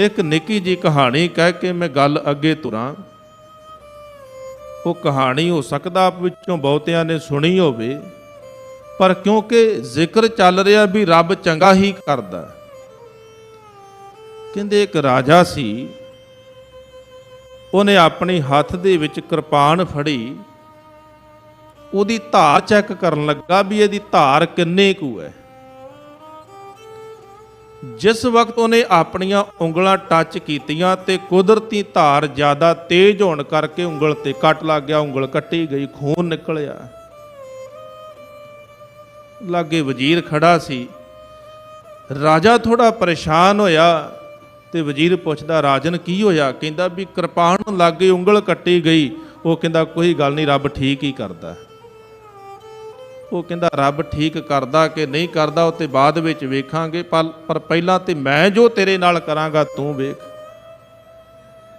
ਇੱਕ ਨਿੱਕੀ ਜੀ ਕਹਾਣੀ ਕਹਿ ਕੇ ਮੈਂ ਗੱਲ ਅੱਗੇ ਤੁਰਾਂ। ਉਹ ਕਹਾਣੀ ਹੋ ਸਕਦਾ ਆਪ ਵਿੱਚੋਂ ਬਹੁਤਿਆਂ ਨੇ ਸੁਣੀ ਹੋਵੇ, ਪਰ ਕਿਉਂਕਿ ਜ਼ਿਕਰ ਚੱਲ ਰਿਹਾ ਵੀ ਰੱਬ ਚੰਗਾ ਹੀ ਕਰਦਾ ਕਹਿੰਦੇ ਇੱਕ ਰਾਜਾ ਸੀ, ਉਹਨੇ ਆਪਣੀ ਹੱਥ ਦੇ ਵਿੱਚ ਕਿਰਪਾਨ ਫੜੀ, ਉਹਦੀ ਧਾਰ ਚੈੱਕ ਕਰਨ ਲੱਗਾ ਵੀ ਇਹਦੀ ਧਾਰ ਕਿੰਨੇ ਕੁ ਹੈ। ਜਿਸ ਵਕਤ ਉਹਨੇ ਆਪਣੀਆਂ ਉਂਗਲਾਂ ਟੱਚ ਕੀਤੀਆਂ ਤੇ ਕੁਦਰਤੀ ਧਾਰ ਜ਼ਿਆਦਾ ਤੇਜ਼ ਹੋਣ ਕਰਕੇ ਉਂਗਲ ਤੇ ਕੱਟ ਲੱਗ ਗਿਆ, ਉਂਗਲ ਕੱਟੀ ਗਈ, ਖੂਨ ਨਿਕਲਿਆ। ਲਾਗੇ ਵਜ਼ੀਰ ਖੜਾ ਸੀ। ਰਾਜਾ ਥੋੜਾ ਪਰੇਸ਼ਾਨ ਹੋਇਆ ਤੇ ਵਜ਼ੀਰ ਪੁੱਛਦਾ, ਰਾਜਨ, ਕੀ ਹੋਇਆ? ਕਹਿੰਦਾ ਵੀ ਕਿਰਪਾਨ ਲਾਗੇ ਉਂਗਲ ਕੱਟੀ ਗਈ। ਉਹ ਕਹਿੰਦਾ, ਕੋਈ ਗੱਲ ਨਹੀਂ, ਰੱਬ ਠੀਕ ਹੀ ਕਰਦਾ ਉਹ ਕਹਿੰਦਾ, ਰੱਬ ਠੀਕ ਕਰਦਾ ਕਿ ਨਹੀਂ ਕਰਦਾ, ਉਹ ਤੇ ਬਾਅਦ ਵਿੱਚ ਵੇਖਾਂਗੇ, ਪਰ ਪਹਿਲਾਂ ਤੇ ਮੈਂ ਜੋ ਤੇਰੇ ਨਾਲ ਕਰਾਂਗਾ, ਤੂੰ ਵੇਖ।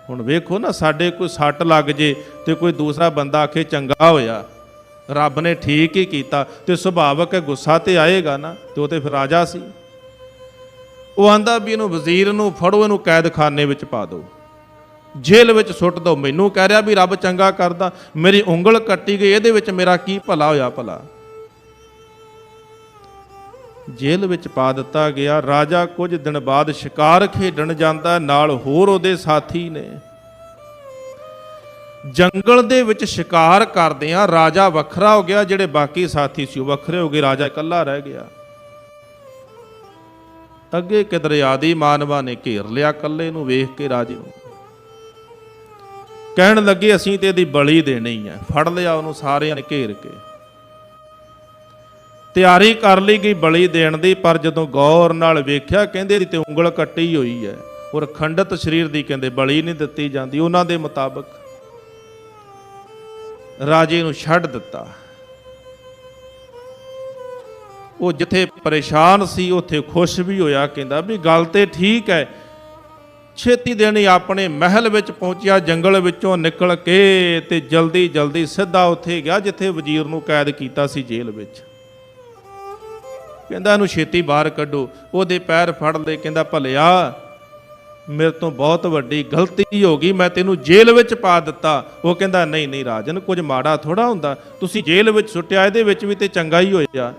ਹੁਣ ਵੇਖੋ ਨਾ, ਸਾਡੇ ਕੋਈ ਸੱਟ ਲੱਗ ਜੇ ਤੇ ਕੋਈ ਦੂਸਰਾ ਬੰਦਾ ਆਖੇ, ਚੰਗਾ ਹੋਇਆ, ਰੱਬ ਨੇ ਠੀਕ ਹੀ ਕੀਤਾ। ਤੇ ਸੁਭਾਵਕ ਗੁੱਸਾ ਤੇ ਆਏਗਾ ਨਾ, ਤੇ ਉਹ ਤੇ ਫਿਰ ਰਾਜਾ ਸੀ। ਉਹ ਆਂਦਾ ਵੀ ਇਹਨੂੰ ਵਜ਼ੀਰ ਨੂੰ ਫੜੋ, ਇਹਨੂੰ ਕੈਦਖਾਨੇ ਵਿੱਚ ਪਾ ਦਿਓ। ਜੇਲ੍ਹ ਵਿੱਚ ਸੁੱਟ ਦਿਓ। ਮੈਨੂੰ ਕਹਿ ਰਿਹਾ ਵੀ ਰੱਬ ਚੰਗਾ ਕਰਦਾ। ਮੇਰੀ ਉਂਗਲ ਕੱਟੀ ਗਈ, ਇਹਦੇ ਵਿੱਚ ਮੇਰਾ ਕੀ ਭਲਾ ਹੋਇਆ ਭਲਾ? ਜੇਲ੍ਹ ਵਿੱਚ ਪਾ ਦਿੱਤਾ ਗਿਆ। ਰਾਜਾ ਕੁਝ ਦਿਨ ਬਾਅਦ ਸ਼ਿਕਾਰ ਖੇਡਣ ਜਾਂਦਾ, ਨਾਲ ਹੋਰ ਉਹਦੇ ਸਾਥੀ ਨੇ। ਜੰਗਲ ਦੇ ਵਿੱਚ ਸ਼ਿਕਾਰ ਕਰਦੇ ਆ ਰਾਜਾ ਵੱਖਰਾ ਹੋ ਗਿਆ, ਜਿਹੜੇ ਬਾਕੀ ਸਾਥੀ ਸੀ ਉਹ ਵੱਖਰੇ ਹੋ ਗਏ। ਰਾਜਾ ਇਕੱਲਾ ਰਹਿ ਗਿਆ। ਅੱਗੇ ਕਿ ਦਰਿਆ ਦੀ ਮਾਨਵਾ ਨੇ ਘੇਰ ਲਿਆ ਇਕੱਲੇ ਨੂੰ ਵੇਖ ਕੇ ਰਾਜੇ ਨੂੰ। ਕਹਿਣ ਲੱਗੇ, ਅਸੀਂ ਤੇ ਇਹਦੀ ਬਲੀ ਦੇਣੀ ਹੈ। ਫੜ ਲਿਆ ਉਹਨੂੰ ਸਾਰਿਆਂ ਨੇ ਘੇਰ ਕੇ। ਤਿਆਰੀ ਕਰ ਲਈ ਗਈ ਬਲੀ ਦੇਣ ਦੀ, ਪਰ ਜਦੋਂ ਗੌਰ ਨਾਲ ਵੇਖਿਆ, ਕਹਿੰਦੇ ਇਹਦੀ ਤੇ ਉਂਗਲ ਕੱਟੀ ਹੋਈ ਹੈ। ਔਰ ਖੰਡਤ ਸਰੀਰ ਦੀ ਕਹਿੰਦੇ ਬਲੀ ਨਹੀਂ ਦਿੱਤੀ ਜਾਂਦੀ। ਉਹਨਾਂ ਦੇ ਮੁਤਾਬਕ ਰਾਜੇ ਨੂੰ ਛੱਡ ਦਿੱਤਾ। ਉਹ ਜਿੱਥੇ ਪਰੇਸ਼ਾਨ ਸੀ, ਉੱਥੇ ਖੁਸ਼ ਵੀ ਹੋਇਆ, ਕਹਿੰਦਾ ਵੀ ਗੱਲ ਤੇ ਠੀਕ ਹੈ। ਛੇਤੀ ਦੇਣੀ ਆਪਣੇ ਮਹਿਲ ਵਿੱਚ ਪਹੁੰਚਿਆ, ਜੰਗਲ ਵਿੱਚੋਂ ਨਿਕਲ ਕੇ ਤੇ ਜਲਦੀ ਜਲਦੀ ਸਿੱਧਾ ਉੱਥੇ ਗਿਆ, ਜਿੱਥੇ ਵਜ਼ੀਰ ਨੂੰ ਕੈਦ ਕੀਤਾ ਸੀ ਜੇਲ੍ਹ ਵਿੱਚ। ਕਹਿੰਦਾ ਇਹਨੂੰ ਛੇਤੀ ਬਾਹਰ ਕੱਢੋ। ਉਹਦੇ ਪੈਰ ਫੜ ਲਏ ਕਹਿੰਦਾ, ਭਲਿਆ, ਮੇਰੇ ਤੋਂ ਬਹੁਤ ਵੱਡੀ ਗਲਤੀ ਹੋ ਗਈ, ਮੈਂ ਤੈਨੂੰ ਜੇਲ੍ਹ ਵਿੱਚ ਪਾ ਦਿੱਤਾ। ਉਹ ਕਹਿੰਦਾ, ਨਹੀਂ ਨਹੀਂ ਰਾਜਨ, ਕੁਝ ਮਾੜਾ ਥੋੜਾ ਹੁੰਦਾ। ਤੁਸੀਂ ਜੇਲ੍ਹ ਵਿੱਚ ਸੁੱਟਿਆ, ਇਹਦੇ ਵਿੱਚ ਵੀ ਤੇ ਚੰਗਾ ਹੀ ਹੋਇਆ।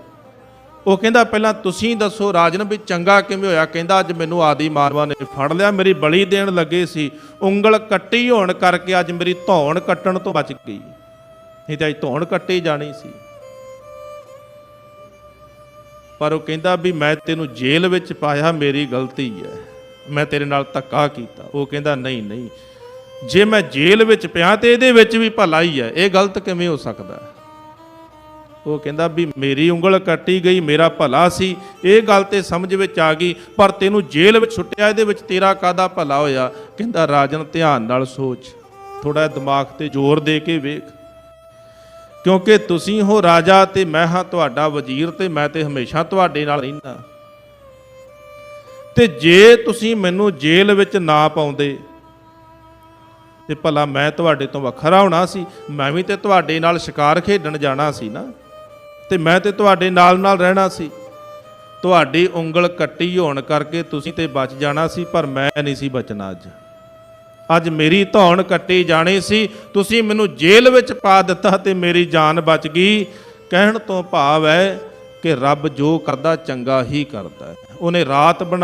ਉਹ ਕਹਿੰਦਾ, ਪਹਿਲਾਂ ਤੁਸੀਂ ਦੱਸੋ ਰਾਜਨ ਵੀ ਚੰਗਾ ਕਿਵੇਂ ਹੋਇਆ? ਕਹਿੰਦਾ, ਅੱਜ ਮੈਨੂੰ ਆਦੀ ਮਾਰਵਾ ਨੇ ਫੜ ਲਿਆ, ਮੇਰੀ ਬਲੀ ਦੇਣ ਲੱਗੇ ਸੀ। ਉਂਗਲ ਕੱਟੀ ਹੋਣ ਕਰਕੇ ਅੱਜ ਮੇਰੀ ਧੌਣ ਕੱਟਣ ਤੋਂ ਬਚ ਗਈ। ਨਹੀਂ ਤਾਂ ਅੱਜ ਧੌਣ ਕੱਟੀ ਜਾਣੀ ਸੀ। ਪਰ ਉਹ ਕਹਿੰਦਾ ਵੀ ਮੈਂ ਤੈਨੂੰ ਜੇਲ੍ਹ ਵਿੱਚ ਪਾਇਆ, ਮੇਰੀ ਗਲਤੀ ਹੈ। ਮੈਂ ਤੇਰੇ ਨਾਲ ਧੱਕਾ ਕੀਤਾ। ਉਹ ਕਹਿੰਦਾ, ਨਹੀਂ ਨਹੀਂ। ਜੇ ਮੈਂ ਜੇਲ੍ਹ ਵਿੱਚ ਪਿਆ ਤੇ ਇਹਦੇ ਵਿੱਚ ਵੀ ਭਲਾ ਹੀ ਹੈ ਇਹ ਗਲਤ ਕਿਵੇਂ ਹੋ ਸਕਦਾ? ਉਹ ਕਹਿੰਦਾ ਵੀ ਮੇਰੀ ਉਂਗਲ ਕੱਟੀ ਗਈ, ਮੇਰਾ ਭਲਾ ਸੀ। ਇਹ ਗੱਲ ਤੇ ਸਮਝ ਵਿੱਚ ਆ ਗਈ, ਪਰ ਤੈਨੂੰ ਜੇਲ੍ਹ ਵਿੱਚ ਛੁੱਟਿਆ ਇਹਦੇ ਵਿੱਚ ਤੇਰਾ ਕਾਦਾ ਭਲਾ ਹੋਇਆ? ਕਹਿੰਦਾ, ਰਾਜਨ, ਧਿਆਨ ਨਾਲ ਸੋਚ। ਥੋੜਾ ਦਿਮਾਗ ਤੇ ਜ਼ੋਰ ਦੇ ਕੇ ਵੇਖ। ਕਿਉਂਕਿ ਤੁਸੀਂ ਹੋ ਰਾਜਾ ਤੇ ਮੈਂ ਹਾਂ ਤੁਹਾਡਾ ਵਜ਼ੀਰ ਤੇ ਮੈਂ ਤੇ ਹਮੇਸ਼ਾ ਤੁਹਾਡੇ ਨਾਲ ਰਹਿੰਦਾ। ਤੇ ਜੇ ਤੁਸੀਂ ਮੈਨੂੰ ਜੇਲ੍ਹ ਵਿੱਚ ਨਾ ਪਾਉਂਦੇ, ਤੇ ਭਲਾ ਮੈਂ ਤੁਹਾਡੇ ਤੋਂ ਵੱਖਰਾ ਹੋਣਾ ਸੀ, ਮੈਂ ਵੀ ਤੇ ਤੁਹਾਡੇ ਨਾਲ ਸ਼ਿਕਾਰ ਖੇਡਣ ਜਾਣਾ ਸੀ ਨਾ, ਤੇ ਮੈਂ ਤੇ ਤੁਹਾਡੇ ਨਾਲ ਨਾਲ ਰਹਿਣਾ ਸੀ। ਤੁਹਾਡੀ ਉਂਗਲ ਕੱਟੀ ਹੋਣ ਕਰਕੇ ਤੁਸੀਂ ਤੇ ਬਚ ਜਾਣਾ ਸੀ, ਪਰ ਮੈਂ ਨਹੀਂ ਸੀ ਬਚਣਾ ਅੱਜ। ਅੱਜ ਮੇਰੀ ਧੌਣ ਕੱਟੀ ਜਾਣੀ ਸੀ। ਤੁਸੀਂ ਮੈਨੂੰ ਜੇਲ੍ਹ ਵਿੱਚ ਪਾ ਦਿੱਤਾ ਤੇ ਮੇਰੀ ਜਾਨ ਬਚ ਗਈ। ਕਹਿਣ ਤੋਂ ਭਾਵ ਹੈ ਕਿ ਰੱਬ ਜੋ ਕਰਦਾ, ਚੰਗਾ ਹੀ ਕਰਦਾ ਹੈ। ਉਹਨੇ ਰਾਤ ਬਣਾ